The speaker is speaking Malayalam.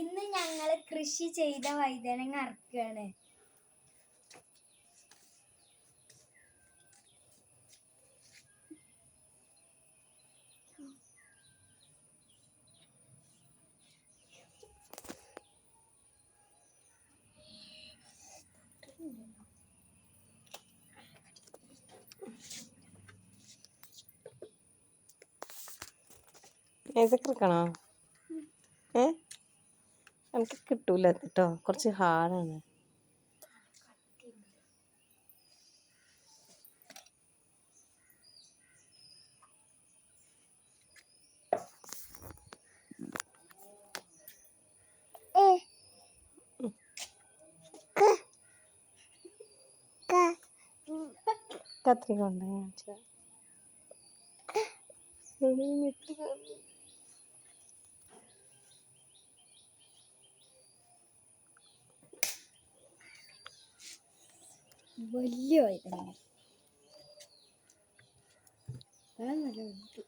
ഇന്ന് ഞങ്ങൾ കൃഷി ചെയ്ത വൈതനങ്ങ അറക്കുകയാണ് ണോ ഏ? എനിക്ക് കിട്ടൂല കേട്ടോ കുറച്ച് ഹാർഡാണ്. കത്രിക കൊണ്ട് കാണിച്ചു വലിയ നല്ല വലുത്